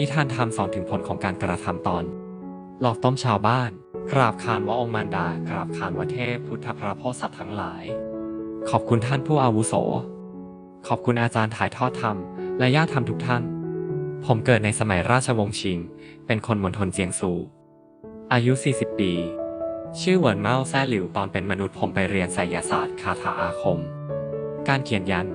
นิทานธรรมสอนถึงผลของการกระทำตอน หลอกต้มชาวบ้าน กราบขานว่าองค์มารดา กราบขานว่าเทพพุทธพระโพธิสัตว์ทั้งหลาย ขอบคุณท่านผู้อาวุโส ขอบคุณอาจารย์ถ่ายทอดธรรม และญาติธรรมทุกท่าน ผมเกิดในสมัยราชวงศ์ชิง เป็นคนมณฑลเจียงซู อายุ 40 ปี ชื่อเหวินเมาแซ่หลิวตอนเป็นมนุษย์ผมไปเรียนไสยศาสตร์คาถาอาคม การเขียนยัน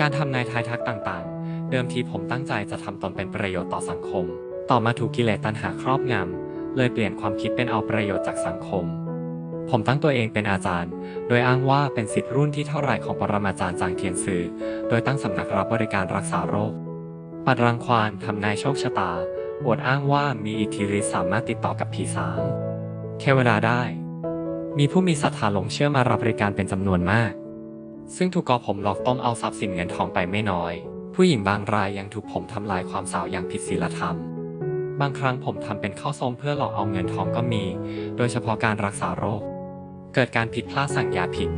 การทำนายทายทักต่างๆ เดิมทีผมตั้งใจจะทำตนเป็นประโยชน์ต่อสังคม ต่อมาถูกกิเลสตัณหาครอบงำเลยเปลี่ยนความคิดเป็นเอาประโยชน์จากสังคม ผมตั้งตัวเองเป็นอาจารย์ โดยอ้างว่าเป็นสิทธิ์รุ่นที่เท่าไรของปรมาจารย์จางเทียนซือ โดยตั้งสำนักรับบริการรักษาโรค ปัดรังควานทำนายโชคชะตาอวดอ้างว่ามีอิทธิฤทธิ์สามารถติดต่อกับผีสางเทวดาได้ มีผู้มีศรัทธาหลงเชื่อมารับบริการเป็นจำนวนมาก ซึ่งถูกกอผมหลอกต้มเอาทรัพย์สินเงินทองไปไม่น้อย ผู้หญิงบางรายยังถูกผมทำลายความสาวอย่างผิดศีลธรรม บางครั้งผมทำเป็นข้าวส้มเพื่อหลอกเอาเงินทองก็มี โดยเฉพาะการรักษาโรค เกิดการผิดพลาดสั่งยาผิด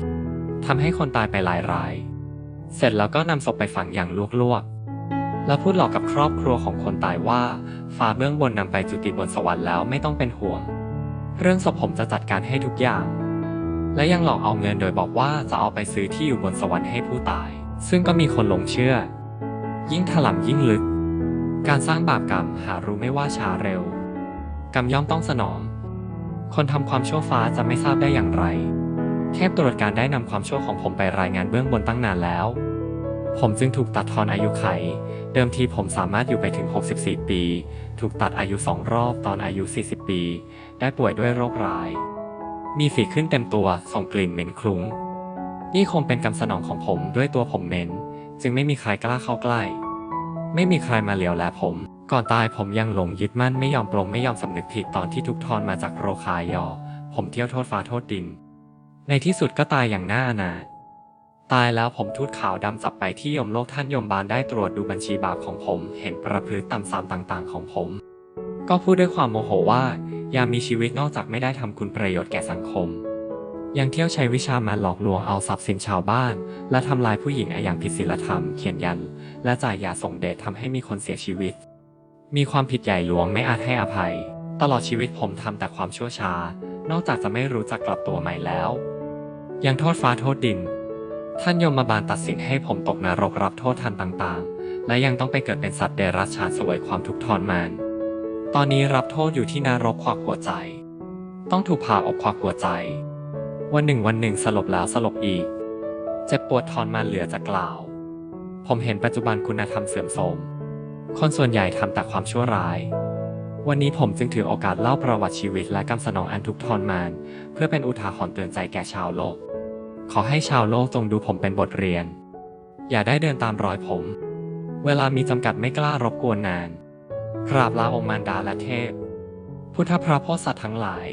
ทำให้คนตายไปหลายราย เสร็จแล้วก็นำศพไปฝังอย่างลวกๆ แล้วพูดหลอกกับครอบครัวของคนตายว่าฟ้าเบื้องบนนำไปจุติบนสวรรค์แล้วไม่ต้องเป็นห่วง เรื่องศพผมจะจัดการให้ทุกอย่าง และยังหลอกเอาเงินโดยบอกว่าจะเอาไปซื้อที่อยู่บนสวรรค์ให้ผู้ตาย ซึ่งก็มีคนหลงเชื่อ ยิ่งถล่มยิ่งลึก การสร้างบาปกรรมหารู้ไม่ว่าช้าเร็ว กรรมย่อมต้องสนอง คนทำความชั่วฟ้าจะไม่ทราบได้อย่างไร เทพตรวจการได้นำความชั่วของผมไปรายงานเบื้องบนตั้งนานแล้ว ผมจึงถูกตัดทอนอายุไข เดิมทีผมสามารถอยู่ไปถึง 64 ปี ถูกตัดอายุสองรอบตอนอายุ 40 ปี ได้ป่วยด้วยโรคร้าย มีฝีขึ้นเต็มตัวส่งกลิ่นเหม็นคลุ้งนี่คงเป็นกรรมสนองของผมด้วยตัวผมเหม็น จึงไม่มีใครกล้าเข้าใกล้ ไม่มีใครมาเหลียวแลผม ก่อนตายผมยังหลงยึดมั่นไม่ยอมปลงไม่ยอมสำนึกผิดตอนที่ทุกทอนมาจากโรคายอ ผมเที่ยวโทษฟ้าโทษดิน ในที่สุดก็ตายอย่างน่าอนาถตายแล้วผมทูตขาวดำจับไปที่ยมโลกท่านยมบาลได้ตรวจดูบัญชีบาปของผม เห็นประพฤติต่ำสามต่างๆ ของผม ก็พูดด้วยความโมโหว่า ยามมีชีวิตนอกจากไม่ได้ทำคุณประโยชน์แก่สังคม ยังเที่ยวใช้วิชามาหลอกลวงเอาทรัพย์สินชาวบ้าน และทำลายผู้หญิงอย่างผิดศีลธรรมเขียนยัน และจ่ายยาส่งเดชทำให้มีคนเสียชีวิต มีความผิดใหญ่หลวงไม่อาจให้อภัย ตลอดชีวิตผมทำแต่ความชั่วช้า นอกจากจะไม่รู้จักกลับตัวใหม่แล้ว ยังโทษฟ้าโทษดิน ท่านยมบาลตัดสินให้ผมตกนรกรับโทษทันต่างๆ และยังต้องไปเกิดเป็นสัตว์เดรัจฉานเสวยความทุกข์ทรมานตอนนี้รับโทษอยู่ที่นรกควักหัวใจ ต้องถูกผ่าอกควักหัวใจ วันหนึ่งวันหนึ่งสลบแล้วสลบอีก เจ็บปวดทรมานเหลือจะกล่าว ผมเห็นปัจจุบันคุณธรรมเสื่อมโทรม คนส่วนใหญ่ทำแต่ความชั่วร้าย วันนี้ผมจึงถือโอกาสเล่าประวัติชีวิตและกรรมสนองอันทุกข์ทรมาน เพื่อเป็นอุทาหรณ์เตือนใจแก่ชาวโลก ขอให้ชาวโลกจงดูผมเป็นบทเรียน อย่าได้เดินตามรอยผม เวลามีจำกัดไม่กล้ารบกวนนานกราบลาองค์มารดาและเทพ พุทธพระโพธิสัตว์ทั้งหลาย